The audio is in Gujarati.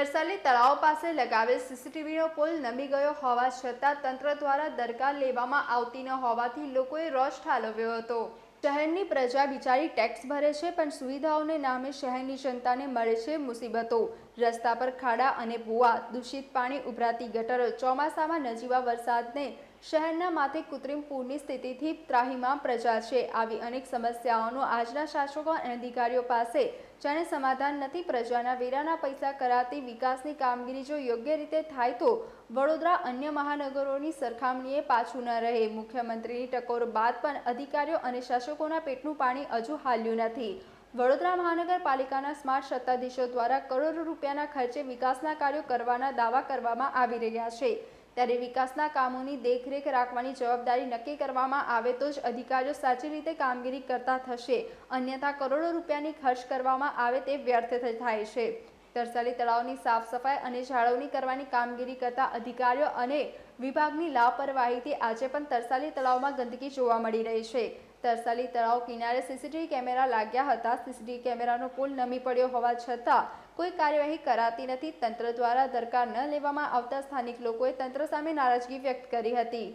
તરસાલી તળાવ પાસે લગાવેલ સીસીટીવીનો પોલ નમી ગયો હોવા છતાં તંત્ર દ્વારા દરકાર લેવામાં આવતી ન હોવાથી લોકોએ રોષ ઠાલવ્યો હતો. શહેરની પ્રજા બિચારી ટેક્સ ભરે છે, પણ સુવિધાઓને નામે શહેરની જનતાને મળે છે મુસીબતો. રસ્તા પર ખાડા અને ભૂવા, દૂષિત પાણી ઉભરાતી ગટરો ચોમાસામાં નજીવા વરસાદને શહેરના માથે કૃત્રિમ પૂરની સ્થિતિથી ત્રાહીમાં પ્રજા છે. આવી અનેક સમસ્યાઓનો આજના શાસકો અને અધિકારીઓ પાસે જાણે સમાધાન નથી, પ્રજાના વેરાના પૈસા કરાતી વિકાસની કામગીરી જો યોગ્ય રીતે થાય તો વડોદરા અન્ય મહાનગરોની સરખામણીએ પાછું ન રહે. મુખ્યમંત્રીની ટકોર બાદ પણ અધિકારીઓ અને શાસકોના પેટનું પાણી હજુ હાલ્યું નથી. વડોદરા મહાનગરપાલિકાના સ્માર્ટ સત્તાધીશો દ્વારા કરોડો રૂપિયાના ખર્ચે વિકાસના કાર્યો કરવાના દાવા કરવામાં આવી રહ્યા છે. ત્યારે વિકાસના કામોની દેખરેખ રાખવાની જવાબદારી નક્કી કરવામાં આવે તો જ અધિકારીઓ સાચી રીતે કામગીરી કરતા થશે. અન્યથા કરોડો રૂપિયાની ખર્ચ કરવામાં આવે તે વ્યર્થ થાય છે. તરસાલી તળાવની સાફ સફાઈ અને જાળવણી કરવાની કામગીરી કરતા અધિકારીઓ અને વિભાગની લાપરવાહીથી આજે પણ તરસાલી તળાવમાં ગંદકી જોવા મળી રહી છે. તરસાલી તળાવ કિનારે સીસીટીવી કેમેરા લાગ્યા હતા. સીસીટીવી કેમેરાનો પુલ નમી પડ્યો હોવા છતાં કોઈ કાર્યવાહી કરાતી નથી. તંત્ર દ્વારા દરકાર ન લેવામાં આવતા સ્થાનિક લોકોએ તંત્ર સામે નારાજગી વ્યક્ત કરી હતી.